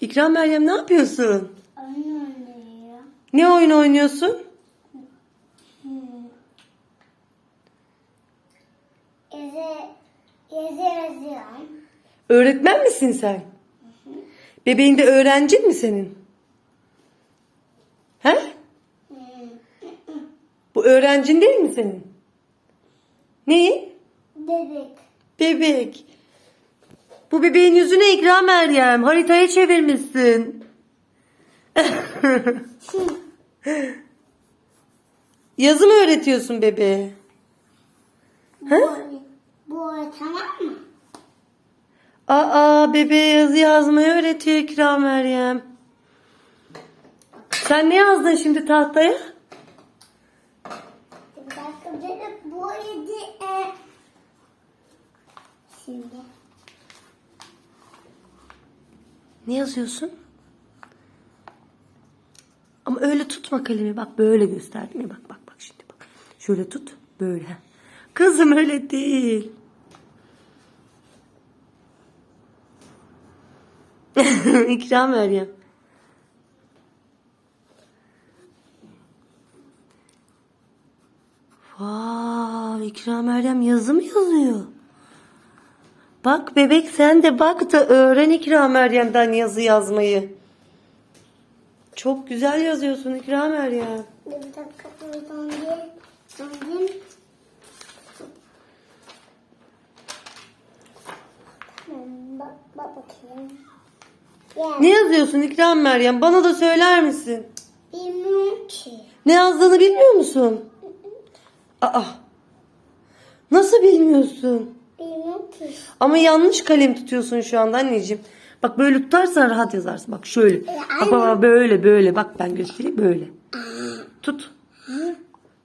İkram Meryem ne yapıyorsun? Oyun oynuyor. Ne oyun oynuyorsun? Hmm. Yazı, yazı yazıyorum. Öğretmen misin sen? Bebeğin de öğrencin mi senin? He? Hmm. Bu öğrencin değil mi senin? Neyi? Bebek. Bebek. Bu bebeğin yüzüne ikram Meryem. Haritayı çevirmişsin. Yazı mı öğretiyorsun bebeğe? Bu, bu tamam mı? Aa bebeğe yazı yazmayı öğretiyor ikram Meryem. Sen ne yazdın şimdi tahtaya? Bir dakika bebek bu yedi. E... Şimdi. Ne yazıyorsun? Ama öyle tutma kalemi. Bak böyle gösterdim ya. Bak bak bak şimdi bak. Şöyle tut. Böyle. Kızım öyle değil. İkram Meryem. Vay İkram Meryem yazı mı yazıyor? Bak bebek sen de bak da öğren İkram Meryem'den yazı yazmayı. Çok güzel yazıyorsun İkram Meryem. Bir dakika buradan bir. Döndüm. Tamam, Bak, bak bakayım. Ya, Ne yazıyorsun İkram Meryem? Bana da söyler misin? bilmiyorum ki. Ne yazdığını bilmiyor musun? Aa. Nasıl bilmiyorsun? Ki. Ama yanlış kalem tutuyorsun şu anda anneciğim. Bak böyle tutarsan rahat yazarsın. Bak şöyle. Bak, bak, bak, böyle böyle. Bak ben göstereyim böyle. Tut.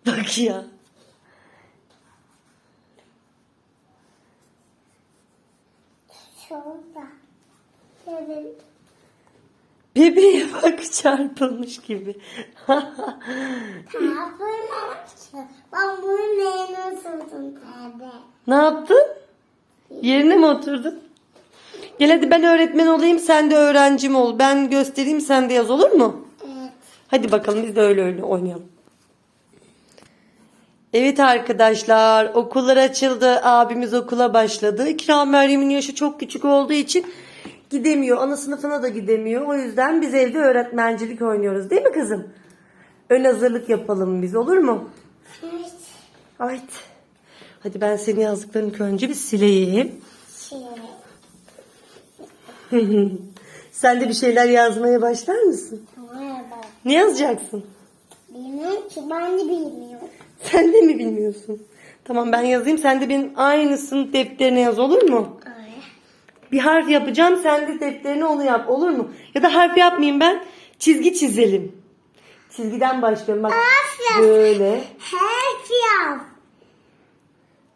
Bak ya. Şurada. Evet. Bebeğe bak çarpılmış gibi. Ki. Ben bunu sordum tabi. ne yaptın? Yerine mi oturdun? Gel hadi ben öğretmen olayım sen de öğrencim ol. Ben göstereyim sen de yaz olur mu? Evet. Hadi bakalım biz de öyle öyle oynayalım. Evet arkadaşlar okullar açıldı. Abimiz okula başladı. İkram Meryem'in yaşı çok küçük olduğu için gidemiyor. Ana sınıfına da gidemiyor. O yüzden biz evde öğretmencilik oynuyoruz. Değil mi kızım? Ön hazırlık yapalım biz olur mu? Evet. Evet. Hadi ben senin yazdıklarını önce bir sileyim. Sen de bir şeyler yazmaya başlar mısın? Merhaba. Ne yazacaksın? Bilmiyorum ki. Ben de bilmiyorum. Sen de mi bilmiyorsun? Tamam ben yazayım. Sen de benim aynısını defterine yaz olur mu? Ay. Bir harf yapacağım. Sen de defterine onu yap. Olur mu? Ya da harf yapmayayım ben. Çizgi çizelim. Çizgiden başlıyorum. Bak Harf yap. böyle. Harf yap.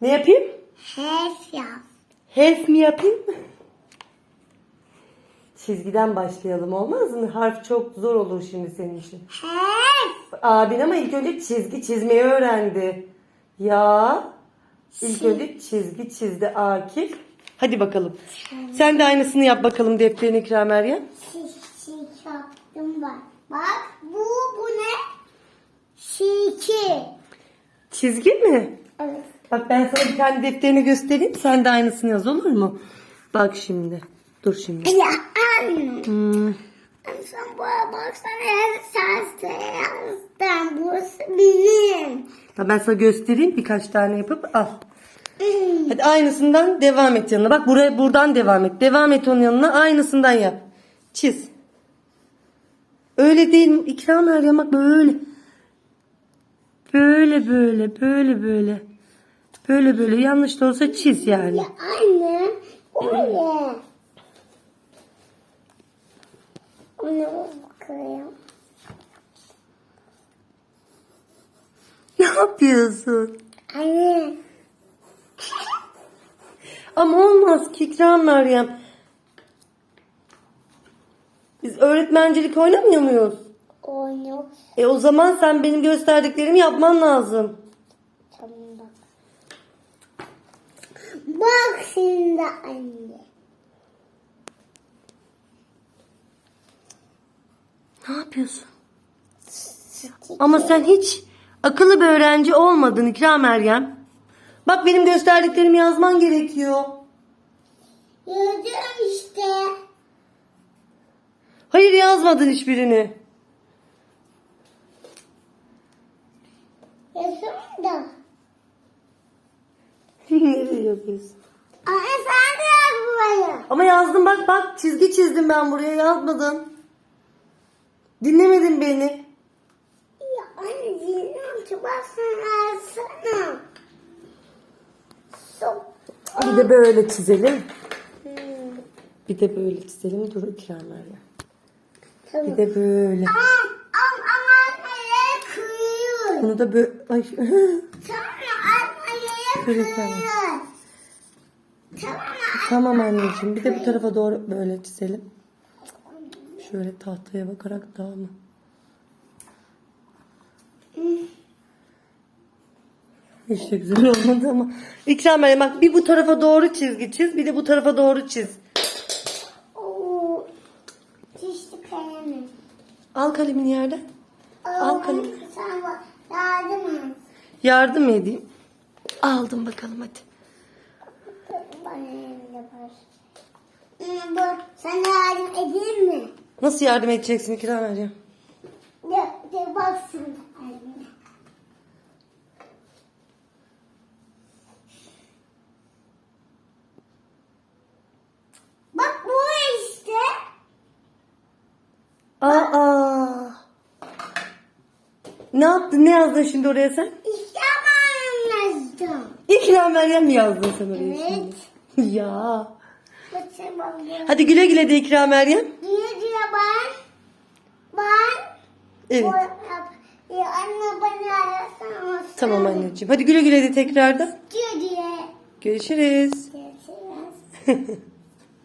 Ne yapayım? Harf yap. Harf mi yapayım? Çizgiden başlayalım olmaz mı? Harf çok zor olur şimdi senin için. Harf. Abin ama ilk önce çizgi çizmeyi öğrendi. Ya. İlk önce çizgi çizdi Akif. Hadi bakalım. Sen de aynısını yap bakalım defterini İkram Meryem. Çiçek yaptım bak. Bak bu bu ne? Şiki. Çizgi mi? Bak ben sana bir tane defterini göstereyim. Sen de aynısını yaz olur mu? Bak şimdi. Dur şimdi. Ya anne. Hmm. Sen bana baksana sen yazdın. Burası benim. Ha, Ben sana göstereyim birkaç tane yapıp al. Hadi aynısından devam et yanına. Bak buraya buradan devam et. Devam et onun yanına. Aynısından yap. Çiz. Öyle değil. İkram Meryem bak böyle. Böyle böyle böyle böyle. Böyle böyle yanlış da olsa çiz yani. Ya anne. Öyle. Ona bakıyorum. Ne yapıyorsun? Anne. Ama olmaz ki İkram Meryem. Biz öğretmencilik oynamıyor muyuz? Oynuyor. E o zaman sen benim gösterdiklerimi yapman lazım. Tamam bak. Şimdi anne. yapıyorsun? Ama sen hiç akıllı bir öğrenci olmadın İkram Meryem. Bak benim gösterdiklerimi yazman gerekiyor. Yazıyorum işte. Hayır yazmadın hiçbirini. Yazıyorum da. Yapıyorsun? Anne sen de yaz burayı. Ama yazdım bak bak çizgi çizdim ben buraya yazmadın. Dinlemedin beni. Ya anne dinliyorum ki bak sen alsana. Sok. Bir de böyle çizelim. Bir de böyle çizelim. Dur İkram Meryem. Tamam. Bir de böyle. Am am am anneye kıyıyor. Bunu da böyle... Ay. Sonra anneye Kırık kıyıyor. tamam. Tamam tamam anneciğim. Bir de bu tarafa doğru böyle çizelim. Şöyle tahtaya bakarak daha mı? İşte güzel olmadı ama. İkram Meryem bak bir bu tarafa doğru çizgi çiz. Bir de bu tarafa doğru çiz. Oo. Kalemi. Al kalemini yerden. Al kalem. Anne, Sen bak yardım et. Yardım edeyim? Aldım bakalım hadi. Hmm, sana yardım edeyim mi? Nasıl yardım edeceksin İkram Meryem? De, baksın. Bak bu işte. Aa. Ne yaptın? Ne yazdın şimdi oraya sen? İkram Meryem mi yazdın sen oraya Evet. şimdi? ya. Hadi güle güle de İkram Meryem. Diye diye ben. Ben. Evet. bu Ya anne bana arasana. Tamam anneciğim. Hadi güle güle de tekrardan. Diye diye. Görüşürüz. Görüşürüz.